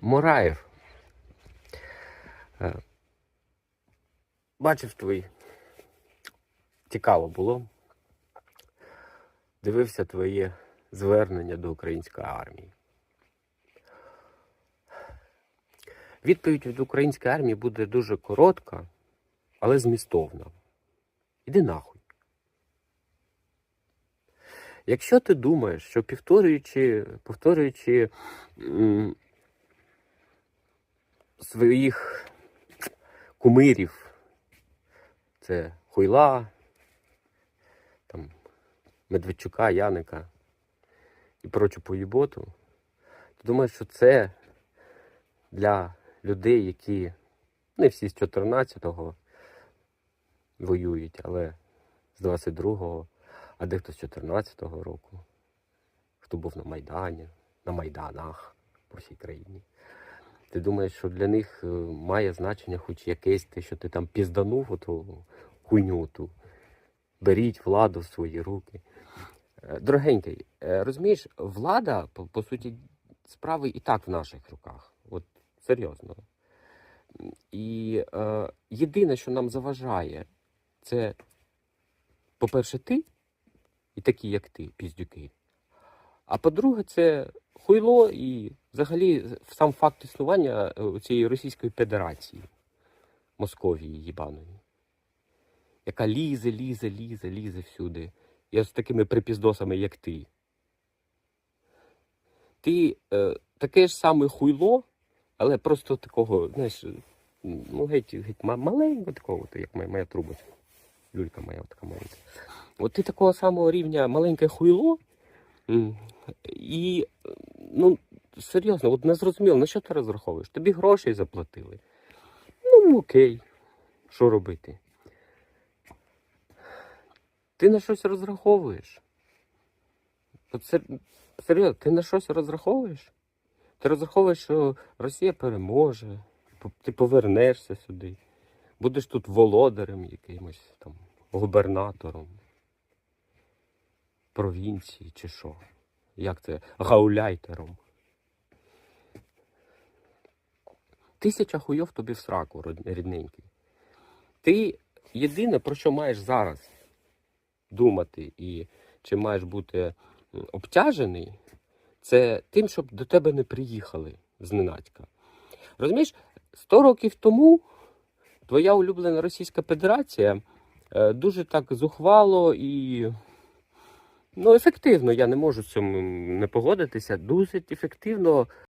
Мураєв. Е, Бачив твої. Цікаво було. Дивився твоє звернення до української армії. Відповідь від української армії буде дуже коротка, але змістовна. Іди нахуй. Якщо ти думаєш, що повторюючи, повторюючи своїх кумирів, це Хуйла, там, Медведчука, Яника і прочу поїботу, ти думаєш, що це для людей, які не всі з 14-го воюють, але з 22-го, а дехто з 14-го року, хто був на Майдані, на Майданах по всій країні. Ти думаєш, що для них е, має значення хоч якесь те, що ти там пізданув оту хуйню ту. Беріть владу в свої руки. Е, Дорогенький, е, розумієш, влада, по, по суті, справи і так в наших руках. От серйозно. І е, єдине, що нам заважає, це, по-перше, ти і такі, як ти, піздюки. А по-друге, це хуйло і взагалі сам факт існування е, цієї Російської Федерації, Московії їбаної, яка лізе, лізе, лізе, лізе всюди. І з такими припіздосами, як ти. Ти е, таке ж саме хуйло, але просто такого, знаєш, ну геть, геть маленького такого, як моя, моя трубочка. Люлька моя така маленька. От ти такого самого рівня маленьке хуйло. І, ну, серйозно, от не зрозуміло, на що ти розраховуєш? Тобі грошей заплатили. Ну, окей, що робити? Ти на щось розраховуєш. Серйозно, ти на щось розраховуєш? Ти розраховуєш, що Росія переможе, ти повернешся сюди, будеш тут володарем якимось там, губернатором провінції чи що. Як це? Гауляйтером. Тисяча хуйов тобі в сраку, рідненький. Ти єдине, про що маєш зараз думати і чи маєш бути обтяжений, це тим, щоб до тебе не приїхали зненацька. Розумієш, 100 років тому твоя улюблена Російська Федерація е, дуже так зухвало і ну, ефективно, я не можу з цим не погодитися, досить ефективно